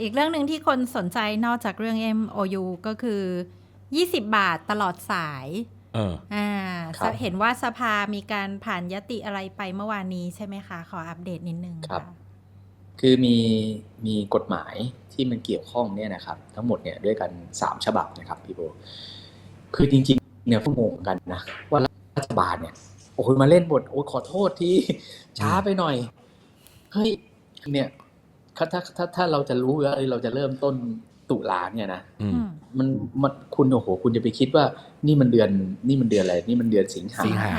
อีกเรื่องหนึ่งที่คนสนใจนอกจากเรื่อง MOU ก็คือ 20 บาทตลอดสาย เออ อ่าครับเห็นว่าสภามีการผ่านยติอะไรไปเมื่อวานนี้ใช่ไหมคะ ขออัปเดตนิดนึงครับะคือมีมีกฎหมายที่มันเกี่ยวข้องเนี่ยนะครับ ทั้งหมดเนี่ยด้วยกันสามฉบับนะครับพี่โบคือจริงๆเนี่ยก็งงกันนะ ว่ารัฐบาลเนี่ยโอ้ยมาเล่นบทโอ้ยขอโทษที่ ช้าไปหน่อย เฮ้ยเนี่ย ถ้าถ้าถ้าถ้าเราจะรู้ว่าเอ้ยเราจะเริ่มต้นตุลาเนี่ยนะอืมอืมมันมันคุณโอ้โห คุณจะไปคิดว่า นี่มันเดือน นี่มันเดือนอะไร นี่มันเดือนสิงหาสิงหา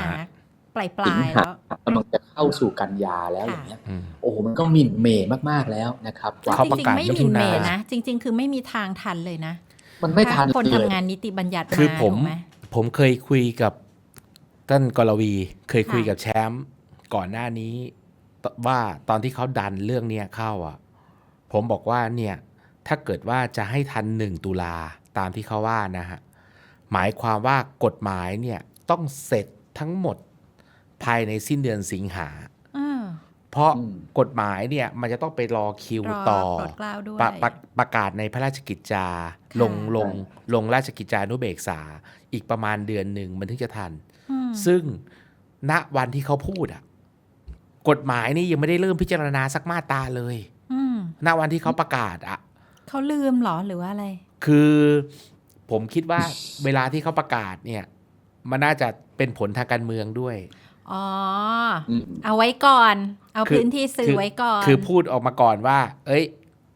ปลายปสิลางยหาแล้วกำลังจะเข้าสู่กันยาแล้วค่ะอย่างเงี้ยอืมโอ้โหมันก็หมิ่นเหมมากๆแล้วนะครับกว่าเขาจประริงกาศๆไม่มิหถุมินเมนานะจริง ๆ คือไม่มีทางทันเลยนะ มันไม่ทันถ้าคนเลทำยงานนิติบัญญัติคือมาผมถูกไหมผมเคยคุยกับท่านกรวี เคยคุยค่ะกับแชมป์ก่อนหน้านี้ตว่าตอนที่เขาดันเรื่องเนี้ยเข้าอะ ผมบอกว่าเนี่ยถ้าเกิดว่าจะให้ทันหนึ่งตุลาตามที่เขาว่านะฮะหมายความว่ากฎหมายเนี่ยต้องเสร็จทั้งหมดภายในสิ้นเดือนสิงหาอ่าเพราะอืมกฎหมายเนี่ยมันจะต้องไปรอคิวรอต่อโปรดเกล้าด้วยประประประกาศในพระราชกิจจาลงลงลงราชกิจจานุเบกษา อีกประมาณเดือนหนึ่งมันถึงจะทันอืมซึ่งณวันที่เขาพูดอะกฎหมายนี่ยังไม่ได้เริ่มพิจารณาสักมาตราเลยอืม ณวันที่เขาประกาศอะเขาลืมเหรอหรือว่าอะไร คือผมคิดว่าเวลาที่เขาประกาศเนี่ย มันน่าจะเป็นผลทางการเมืองด้วยอ๋ออืมเอาไว้ก่อน เอาคือพื้นที่สื่อคือไว้ก่อน คือพูดออกมาก่อนว่า เอ้ย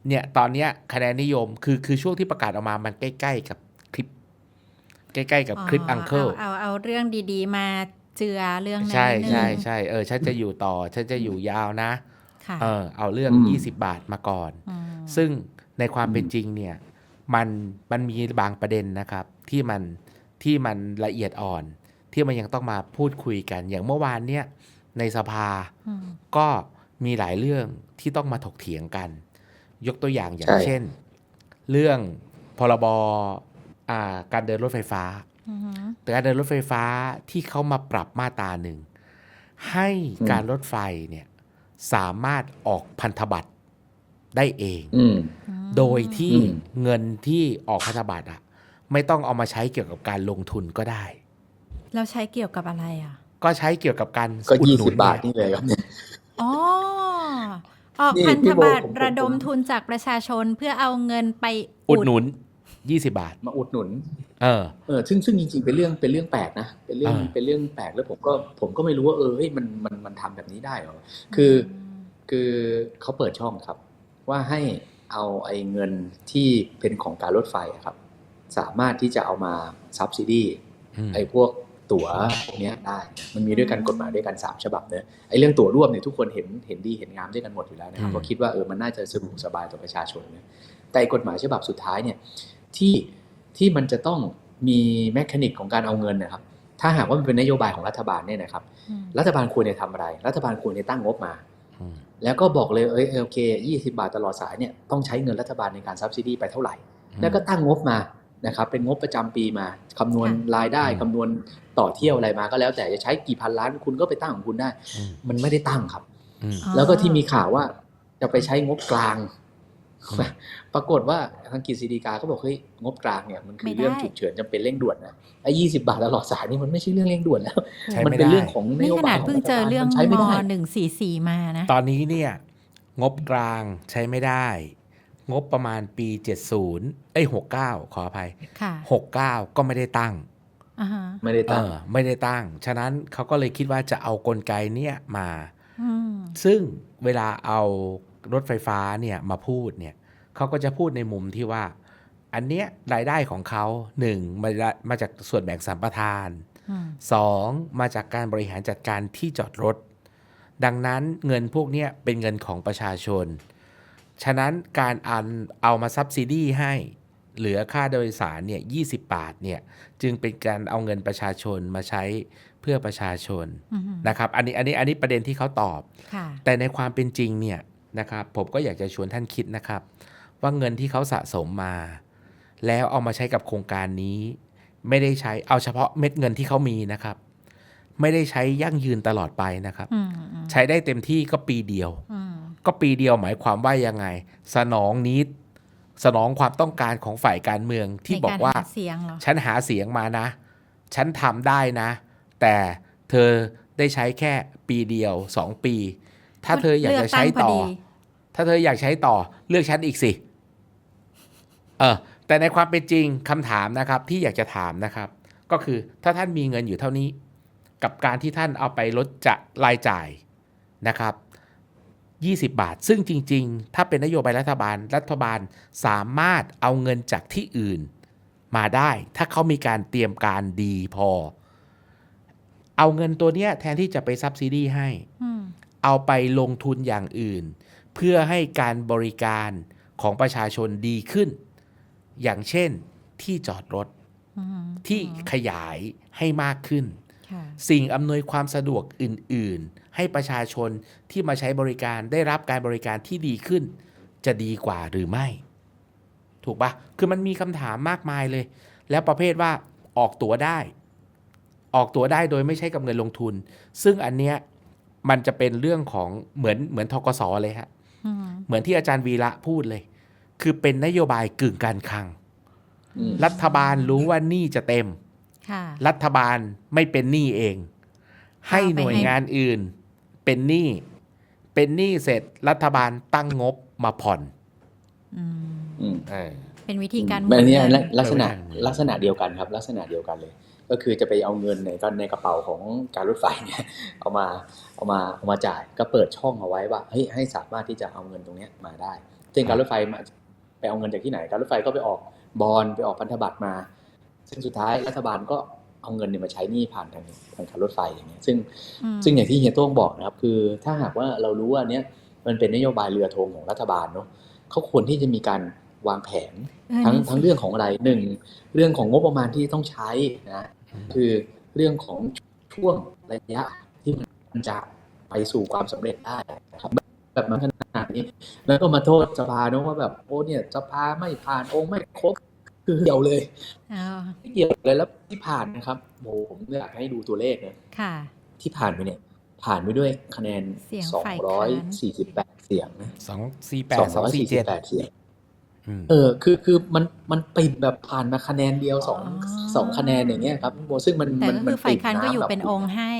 เนี่ยตอนเนี้ยคะแนนนิยมคือคือช่วงที่ประกาศออกมามันใกล้ ๆ กับคลิป ใกล้ ๆ กับคลิปอังเคิลเอาเอาเอาเรื่องดีๆ มาเจือเรื่องนั้นใช่นิดนึงใช่ใช่เออฉันจะอยู่ต่อ ฉันจะอยู่ยาวนะค่ะ เออเอาเรื่องอืม20 บาทมาก่อนมซึ่งในความเป็นจริงเนี่ยมันมันมีบางประเด็นนะครับ ที่มันที่มันละเอียดอ่อน ที่มันยังต้องมาพูดคุยกัน อย่างเมื่อวานเนี่ยในสภาอืมก็มีหลายเรื่องที่ต้องมาถกเถียงกัน ยกตัวอย่างอย่างใช่เช่น เรื่องพรบอ่าการเดินรถไฟฟ้าอืมแต่การเดินรถไฟฟ้าที่เขามาปรับมาตราหนึ่งให้การรถไฟเนี่ย สามารถออกพันธบัตรได้เองอืมโดยที่อืมเงินที่ออกพันธบัตรอะไม่ต้องเอามาใช้เกี่ยวกับการลงทุนก็ได้ แล้วใช้เกี่ยวกับอะไรอะ ก็ใช้เกี่ยวกับการก็อุดยี่หนุสินบบาทเนี่ยนี่เลยครับเนี่ยอ๋อออกนี่พันพี่ธโบบัตรผมผมระดมทุนจากประชาชนเพื่อเอาเงินไปอุดหนุน 20 บาท มาอุดหนุน เออ เออซึ่งซึ่งจริงๆเป็นเรื่องเป็นเรื่องแปลกนะเป็นเรื่องอ่า เป็นเรื่องแปลกแล้วผมก็ผมก็ไม่รู้ว่าเออเฮ้ยมันมันมันทำแบบนี้ได้เหรอคือ คือเขาเปิดช่องครับ ว่าให้เอาไอ้เงินที่เป็นของการรถไฟอะครับ สามารถที่จะเอามาซับซิดี อืม ไอ้พวกตั๋วพวกเนี้ยได้มันมีด้วยกันกฎหมายด้วยกันสามฉบับเนอะไอ้เรื่องตั๋วร่วมเนี่ยทุกคนเห็นเห็นดีเห็นงามด้วยกันหมดอยู่แล้วนะครับอืม ก็คิดว่าเออมันน่าจะสะดวกสบายต่อประชาชนนะแต่ไอ้กฎหมายฉบับสุดท้ายเนี่ย ที่ที่มันจะต้องมีแมคานิกของการเอาเงินนะครับ ถ้าหากว่ามันเป็นนโยบายของรัฐบาลเนี่ยนะครับอืมรัฐบาลควรจะทำอะไร รัฐบาลควรจะตั้งงบมาอืมแล้วก็บอกเลยเอ้ยโอเค20บาทตลอดสายเนี่ยต้องใช้เงินรัฐบาลในการซับซิดีไปเท่าไหร่ แล้วก็ตั้งงบมานะครับเป็นงบประจำปีมาคำนวณรายได้อืมคำนวณต่อเที่ยวอะไรมาก็แล้ว แต่จะใช้กี่พันล้านคุณก็ไปตั้งของคุณได้อืมมันไม่ได้ตั้งครับอืมอ๋อแล้วก็ที่มีข่าวว่าจะไปใช้งบกลางอืม ปรากฏว่าทางกฤษฎีกาก็บอกเฮ้ยงบกลางเนี่ยมันคืไม่อได้เรื่องฉุกเฉินจำเป็นเร่งด่วนนะไอ้ยี่สิบาทตลอดสายนี่มันไม่ใช่เรื่องเร่งด่วนแล้วใช้มันไม่เป็นได้เรื่องของนนี่โยขบานายดของเพิ่งรัฐเจอบาลเรื่องมันใช้ไม่มได้หนึ่งสี่สี่มานะ ตอนนี้เนี่ยงบกลางใช้ไม่ได้ งบประมาณปี 70 เอ้ย 69 ขออภัยค่ะ69 ก็ไม่ได้ตั้งอ่าฮะไม่ได้เอตั้งอไม่ได้ตั้ง ฉะนั้นเขาก็เลยคิดว่าจะเอากลไกเนี่ยมาอืมซึ่งเวลาเอา รถไฟฟ้าเนี่ยมาพูดเนี่ยเขาก็จะพูดในมุมที่ว่า อันเนี้ยรายได้ของเขาหนึ่งมาจากมาจากส่วนแบ่งสัมปทานอืมสองมาจากการบริหารจัดการที่จอดรถ ดังนั้นเงินพวกเนี้ยเป็นเงินของประชาชน ฉะนั้นการอันเอามาซับซิดีให้ เหลือค่าโดยสารเนี่ย20บาทเนี่ยจึงเป็นการเอาเงินประชาชนมาใช้เพื่อประชาชนอืมนะครับ อันนี้อันนี้อันนี้ประเด็นที่เขาตอบค่ะแต่ในความเป็นจริงเนี่ย นะครับผมก็อยากจะชวนท่านคิดนะครับ ว่าเงินที่เขาสะสมมา แล้วเอามาใช้กับโครงการนี้ ไม่ได้ใช้เอาเฉพาะเม็ดเงินที่เขามีนะครับ ไม่ได้ใช้ยั่งยืนตลอดไปนะครับอืมอืมใช้ได้เต็มที่ก็ปีเดียวอืมก็ปีเดียวหมายความว่ายังไง สนองนิดสนองความต้องการของฝ่ายการเมืองที่ในบอกว่ารหเสียงเหรอฉันหาเสียงมานะ ฉันทำได้นะ แต่เธอได้ใช้แค่ปีเดียวสองปี ถ้าเธออยากจะใช้ต่อเลืกงพดีถ้าเธออยากใช้ต่อเลือกฉันอีกสิ เออ แต่ในความเป็นจริงคำถามนะครับ ที่อยากจะถามนะครับ ก็คือถ้าท่านมีเงินอยู่เท่านี้ กับการที่ท่านเอาไปลดจะรายจ่ายนะครับ20 บาท ซึ่งจริง ๆ ถ้าเป็นนโยบายรัฐบาล รัฐบาลสามารถเอาเงินจากที่อื่น มาได้ ถ้าเขามีการเตรียมการดีพอ เอาเงินตัวเนี้ยแทนที่จะไปซับซิดีให้อืม เอาไปลงทุนอย่างอื่น เพื่อให้การบริการของประชาชนดีขึ้น อย่างเช่นที่จอดรถอืมที่ขยายให้มากขึ้นค่ะสิ่งอำนวยความสะดวกอื่น ๆ ให้ประชาชนที่มาใช้บริการได้รับการบริการที่ดีขึ้น จะดีกว่าหรือไม่ ถูกปะคือมันมีคำถามมากมายเลย แล้วประเภทว่าออกตั๋วได้ ออกตั๋วได้โดยไม่ใช้กับเงินลงทุน ซึ่งอันเนี้ย มันจะเป็นเรื่องของเหมือนเหมือนทกสเลยฮะอืมเหมือนที่อาจารย์วีระพูดเลย คือเป็นนโยบายกึ่งการคลังอืมรัฐบาลรู้ว่าหนี้จะเต็มค่ะรัฐบาลไม่เป็นหนี้เอง ให้เอาไปหน่วยให้งานอื่น เป็นหนี้เป็นหนี้เสร็จรัฐบาลตั้งงบมาผ่อนอืมอืมเออเป็นวิธีการหมุอันเนี้ยเงินลักษณะไม่ได้ลักษณะเดียวกันครับ ลักษณะเดียวกันเลย ก็คือจะไปเอาเงินในก็ในกระเป๋าของการรถไฟเนี่ยเอามาเอามาเอามาจ่ายก็เปิดช่องเอาไว้ว่าเฮ้ยให้สามารถที่จะเอาเงินตรงเนี้ยมาได้ซึ่งการรถไฟมาไปเอาเงินจากที่ไหน การรถไฟก็ไปออกบอลไปออกพันธบัตรมา ซึ่งสุดท้ายรัฐบาลก็เอาเงินเนี่ยมาใช้หนี้ผ่านทางทางการรถไฟอย่างเงี้ยซึ่งอืมซึ่งอย่างที่เฮียโต้งบอกนะครับ คือถ้าหากว่าเรารู้ว่าเนี้ยมันเป็นนโยบายเรือธงของรัฐบาลเนาะเขาควรที่จะมีการ วางแผนเออทั้งนั่นสิทั้งเรื่องของอะไรหนึ่งเรื่องของงบประมาณที่ต้องใช้นะคือเรื่องของช่วงระยะที่มันจะไปสู่ความสำเร็จได้นะครับแบบมันขนาดนี้ แล้วก็มาโทษสภาเนอะว่าแบบโอ้เนี่ยสภาไม่ผ่านองค์ไม่ครบคือเกี่ยวเลยอ้าวไม่เกี่ยวเลยแล้วที่ผ่านนะครับโอ้โหผมอยากให้ดูตัวเลขนะค่ะที่ผ่านไปเนี่ย ผ่านไปด้วยคะแนนเสียงฝ่ายค้าน248เสียงนะสองสี่แปดสองสี่เจ็ด248เสียงอืม เออคือคือมันมันปิดแบบผ่านมาคะแนนเดียวสองอ๋อสองคะแนนอย่างเงี้ยครับพี่โบซึ่งมันแต่มันก็มัคือฝ่ายค้านก็อยู่แบบเป็นองค์ให้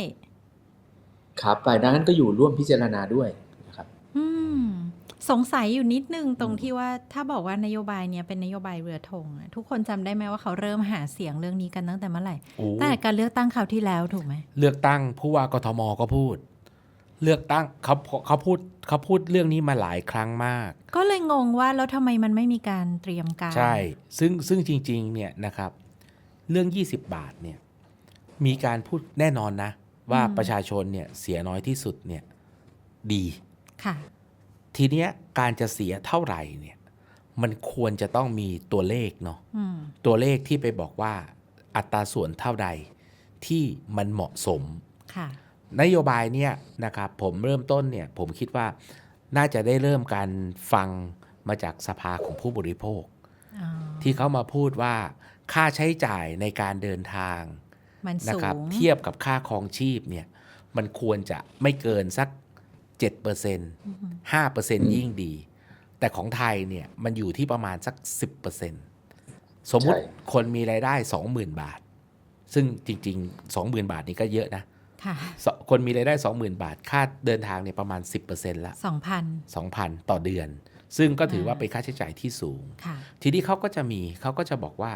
ครับฝ่ายนั้นก็อยู่ร่วมพิจารณาด้วยนะครับ อืมสงสัยอยู่นิดนึงตรงอืมที่ว่าถ้าบอกว่านโยบายเนี้ยเป็นนโยบายเรือธงอะทุกคนจำได้ไหมว่าเขาเริ่มหาเสียงเรื่องนี้กันตั้งแต่เมื่อไหร่โอ้ตั้งแต่การเลือกตั้งคราวที่แล้วถูกไหมเลือกตั้งผู้ว่ากทมก็พูด เลือกตั้งเขาเขาพูดเขาพูดเรื่องนี้มาหลายครั้งมาก ก็เลยงงว่าแล้วทำไมมันไม่มีการเตรียมการ ใช่ ซึ่งซึ่งจริงๆเนี่ยนะครับ เรื่อง 20 บาทเนี่ยมีการพูดแน่นอนนะ ว่าประชาชนเนี่ยเสียน้อยที่สุดเนี่ยดี ค่ะ ทีเนี้ยการจะเสียเท่าไหร่เนี่ยมันควรจะต้องมีตัวเลขเนาะ อืม ตัวเลขที่ไปบอกว่าอัตราส่วนเท่าใดที่มันเหมาะสม ค่ะ นโยบายเนี่ยนะครับผมเริ่มต้นเนี่ยผมคิดว่าน่าจะได้เริ่มการฟังมาจากสภาของผู้บริโภคอ๋อที่เขามาพูดว่าค่าใช้จ่ายในการเดินทางมันนะสูครับงเทียบกับค่าครองชีพเนี่ยมันควรจะไม่เกินสัก7%อืม5%ยิ่งดี แต่ของไทยเนี่ยมันอยู่ที่ประมาณสัก 10%สมมุติใช่คนมีรายได้ 20,000 บาท ซึ่งจริง ๆ 20,000 บาทนี่ก็เยอะนะ ค่ะสคนมีรายได้ 20,000 บาท ค่าเดินทางเนี่ยประมาณ 10%ละสองพัน2,000 ต่อเดือน ซึ่งก็ถือว่าอ่าเป็นค่าใช้จ่ายที่สูงค่ะทีนี้เขาก็จะมีเขาก็จะบอกว่า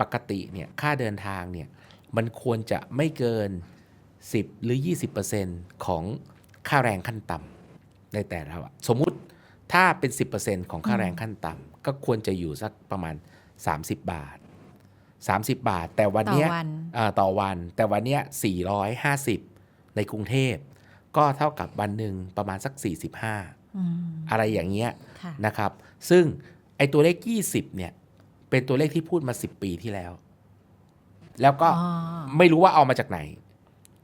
ปกติเนี่ยค่าเดินทางเนี่ยมันควรจะไม่เกิน 10 หรือ 20%ของค่าแรงขั้นต่ำในแต่ละวันสมมุติถ้าเป็น 10%ของค่าแรงขั้นต่ำก็ควรจะอยู่สักประมาณ 30 บาท 30 บาท แต่วันเนี้ยต่อวันเอ่อต่อวัน แต่วันเนี้ย450 ในกรุงเทพ ก็เท่ากับวันหนึ่งประมาณสัก 45อืมอะไรอย่างเงี้ยค่ะนะครับ ซึ่งไอ้ตัวเลข 20 เนี่ย เป็นตัวเลขที่พูดมา 10 ปีที่แล้ว แล้วก็อ๋อไม่รู้ว่าเอามาจากไหน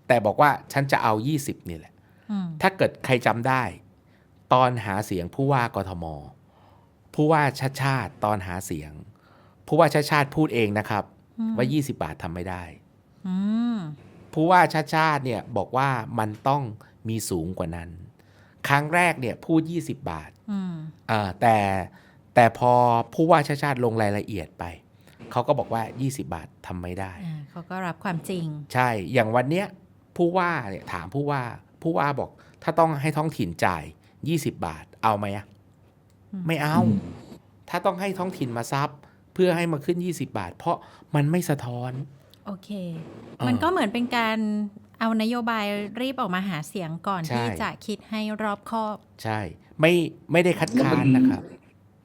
แต่บอกว่าฉันจะเอา 20 นี่แหละอืมถ้าเกิดใครจำได้ ตอนหาเสียงผู้ว่ากทม ผู้ว่าชาติชาติตอนหาเสียง ผู้ว่าชาติชาติพูดเองนะครับอืมว่า 20 บาททำไม่ได้อืมผู้ว่าชาติชาติเนี่ยบอกว่ามันต้องมีสูงกว่านั้น ครั้งแรกเนี่ยพูด 20 บาทอืมอ่าแต่แต่พอผู้ว่าชาติชาติลงรายละเอียดไปเขาก็บอกว่า 20 บาททำไม่ได้อ่าเขาก็รับความจริง ใช่อย่างวันเนี้ยผู้ว่าเนี่ยถามผู้ว่า ผู้ว่าบอก ถ้าต้องให้ท้องถิ่นจ่าย 20 บาท เอาไหมอะอืมไม่เอาอืมถ้าต้องให้ท้องถิ่นมาซับเพื่อให้มาขึ้น 20 บาท เพราะมันไม่สะท้อน โอเคอ่ามัมันก็เหมือนเป็นการเอานโยบายรีบออกมาหาเสียงก่อนใช่ที่จะคิดให้รอบคอบ ใช่ ไม่ไม่ได้คัดค้านนะครับ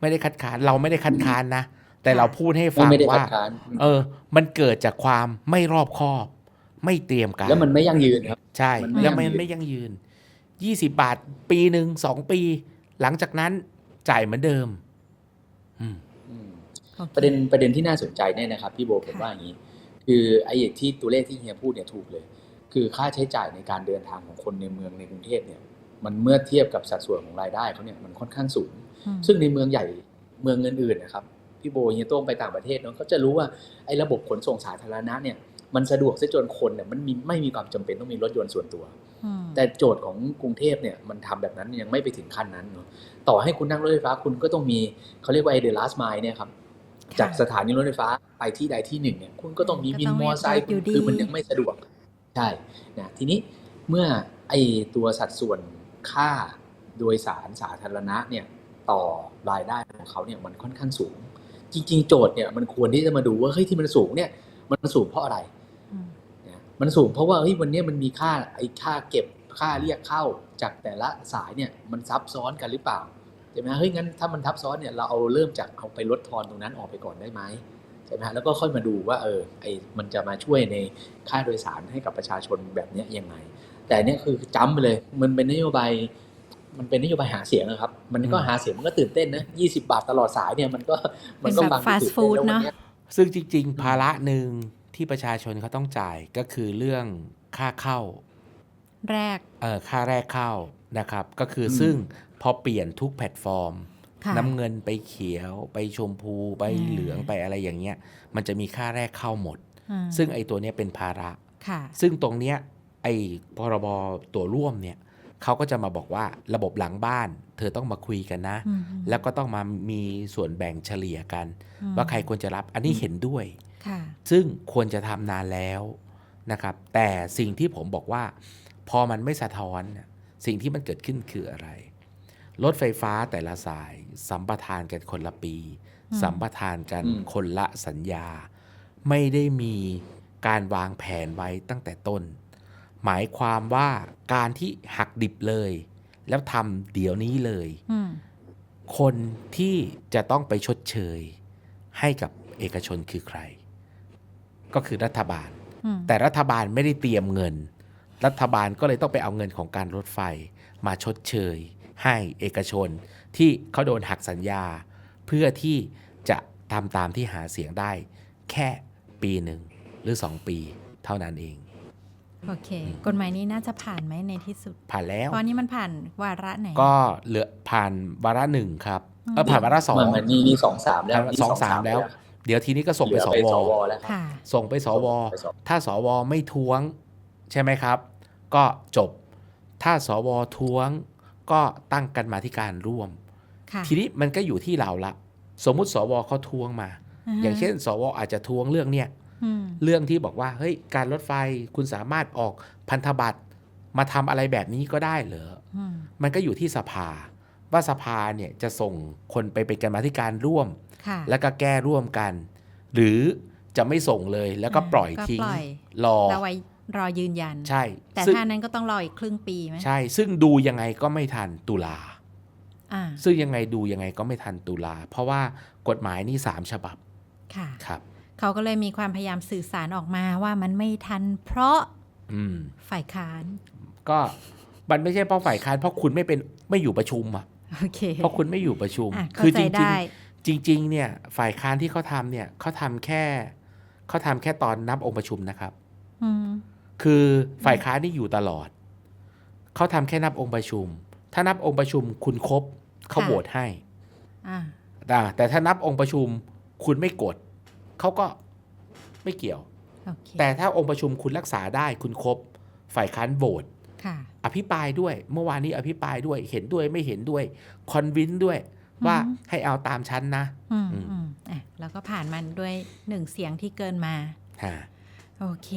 ไม่ได้คัดค้านเราไม่ได้คัดค้านนะ แต่เราพูดให้ไม่ฟังไม่ได้คัว่าดค้านเออ มันเกิดจากความไม่รอบคอบ ไม่เตรียมการแล้วมันไม่ยั่งยืนครับ ใช่มันไม่แล้วมันยั่งยืนไม่ยั่งยืน 20 บาท ปีหนึ่งสองปี หลังจากนั้นจ่ายเหมือนเดิม อืมอืมโอค ประเด็นประเด็นที่น่าสนใจเนี่ยนะครับพี่โบผมค่ะว่าอย่างนี้ คือไอ้ที่ตัวเลขที่เฮียพูดเนี่ยถูกเลย คือค่าใช้จ่ายในการเดินทางของคนในเมืองในกรุงเทพเนี่ยมันเมื่อเทียบกับสัดส่วนของรายได้เขาเนี่ยมันค่อนข้างสูงอืมซึ่งในเมืองใหญ่เมืองอื่นๆนะครับพี่โบเฮียโต้งไปต่างประเทศเนาะก็จะรู้ว่าไอ้ระบบขนส่งสาธารณะเนี่ยมันสะดวกซะจนคนเนี่ยมันมีไม่มีความจำเป็นต้องมีรถยนต์ส่วนตัวอืมแต่โจทย์ของกรุงเทพเนี่ยมันทำแบบนั้นยังไม่ไปถึงขั้นนั้นเนาะต่อให้คุณนั่งรถไฟฟ้าคุณก็ต้องมีเขาเรียกว่าไอเดล last mile เนี่ยครับค่ะ จากสถานีรถไฟฟ้าไปที่ใดที่หนึ่งเนี่ยคุณก็ต้องมีก็วินต้องมมีอไซค์รถอยู่ดีคือมันยังไม่สะดวกใช่นะทีนี้เมื่อไอตัวสัดส่วนค่าโดยสารสาธารณะเนี่ยต่อรายได้ของเขาเนี่ยมันค่อนข้างสูง จริง ๆ โจทย์เนี่ยมันควรที่จะมาดูว่าเฮ้ยที่มันสูงเนี่ยมันสูงเพราะอะไรอืมนะมันสูงเพราะว่าเฮ้ยวันนี้มันมีค่าไอ้ค่าเก็บค่าเรียกเข้าจากแต่ละสายเนี่ยมันซับซ้อนกันหรือเปล่า ใช่ไหมเฮ้ยงั้นถ้ามันทับซ้อนเนี่ยเราเอาเริ่มจากเอาไปลดทอนตรงนั้นออกไปก่อนได้ไหมใช่ไหมฮะแล้วก็ค่อยมาดูว่าเออไอ้มันจะมาช่วยในค่าโดยสารให้กับประชาชนแบบเนี้ยยังไง แต่เนี่ยคือจ้ำไปเลย มันเป็นนโยบายมันเป็นนโยบายหาเสียงนะครับ มันก็อืมหาเสียงมันก็ตื่นเต้นนะยี่สิบาทตลอดสายเนี่ยมันก็มันก็เป็นแบบฟังดูตื่น fast food ต้แล้ววัเนอะยซึ่งจริง ๆ ภาระหนึ่งที่ประชาชนเขาต้องจ่ายก็คือเรื่องค่าเข้า แรก เออค่าแรกเข้านะครับ ก็คืออมซึ่ง พอเปลี่ยนทุกแพลตฟอร์มค่ะน้ำเงินไปเขียวไปชมพูไปอ่าเหลืองไปอะไรอย่างเงี้ย มันจะมีค่าแรกเข้าหมดอ่าซึ่งไอ้ตัวเนี้ยเป็นภาระค่ะซึ่งตรงเนี้ยไอ้พรบตัวร่วมเนี่ยเขาก็จะมาบอกว่าระบบหลังบ้าน เธอต้องมาคุยกันนะอืมแล้วก็ต้องมามีส่วนแบ่งเฉลี่ยกันอืมว่าใครควรจะรับอันนี้เห็นด้วยค่ะซึ่งควรจะทำนานแล้วนะครับ แต่สิ่งที่ผมบอกว่า พอมันไม่สะท้อนน่ะสิ่งที่มันเกิดขึ้นคืออะไร รถไฟฟ้าแต่ละสาย สัมปทานกันคนละปีอืมสัมปทานกันอืมคนละสัญญา ไม่ได้มีการวางแผนไว้ตั้งแต่ต้น หมายความว่าการที่หักดิบเลย แล้วทำเดี๋ยวนี้เลยอืมคนที่จะต้องไปชดเชย ให้กับเอกชนคือใคร ก็คือรัฐบาลอืมแต่รัฐบาลไม่ได้เตรียมเงิน รัฐบาลก็เลยต้องไปเอาเงินของการรถไฟมาชดเชย ให้เอกชนที่เขาโดนหักสัญญา เพื่อที่จะทำตามที่หาเสียงได้ แค่ปีหนึ่งหรือ 2 ปีเท่านั้นเอง โอเค กฎหมายนี้น่าจะผ่านไหมในที่สุด ผ่านแล้วเพราะอันนี้มันผ่านวาระไหน ก็เหลือผ่านวาระหนึ่งครับเออผ่านวาระสองมันมันนี่นี่สองสามแล้วผ่านนี่สองสามแล้ว เดี๋ยวทีนี้ก็ส่งไปเหลืสอวสวแล้วครับค่ะส่งไปสวไปสว ถ้าสวไม่ท้วง ใช่ไหมครับ ก็จบ ถ้าสวท้วง ก็ตั้งกันมาที่การร่วมค่ะทีนี้มันก็อยู่ที่เราละ สมมุติสวเขาท้วงมา อย่างเช่น สวอาจจะท้วงเรื่องเนี้ยอืมเรื่องที่บอกว่าเฮ้ยการรถไฟคุณสามารถออกพันธบัตรมาทำอะไรแบบนี้ก็ได้เหรออืมมันก็อยู่ที่สภา ว่าสภาเนี่ยจะส่งคนไปเป็นกรรมาธิการร่วมค่ะแล้วก็แก้ร่วมกัน หรือจะไม่ส่งเลยแล้วก็อ่าปล่อยก็ทิ้งปล่อยรอแล้วไว้ รอยืนยัน ใช่ แต่ซึ่งถ้านั้นก็ต้องรออีกครึ่งปีไหมใช่ ซึ่งดูยังไงก็ไม่ทันตุลาอ่าซึ่งยังไงดูยังไงก็ไม่ทันตุลา เพราะว่ากฎหมายนี่สามฉบับ ค่ะ ครับ เขาก็เลยมีความพยายามสื่อสารออกมาว่ามันไม่ทัน เพราะอืมฝ่ายค้าน ก็มันไม่ใช่เพราะฝ่ายค้านเพราะคุณไม่เป็นไม่อยู่ประชุมอะโอเคเพราะคุณไม่อยู่ประชุมอะคืเข้าใจจริงได้ๆจริงๆเนี่ย ฝ่ายค้านที่เขาทำเนี่ยเขาทำแค่เขาทำแค่ตอนนับองค์ประชุมนะครับอืม คือฝ่ายค้านนี่อยู่ตลอด เขาทำแค่นับองค์ประชุม ถ้านับองค์ประชุมคุณครบเขาค่ะโหวตให้อ่าแต่แต่ถ้านับองค์ประชุมคุณไม่กด เขาก็ไม่เกี่ยวโอเคแต่ถ้าองค์ประชุมคุณรักษาได้คุณครบ ฝ่ายค้านโหวตค่ะอภิปรายด้วยเมื่อวานนี้อภิปรายด้วยเห็นด้วยไม่เห็นด้วยคอนวินด้วยว่าอืมให้เอาตามชั้นนะอืมอืมอืมอะแล้วก็ผ่านมันด้วยหนึ่งเสียงที่เกินมาฮะโอเค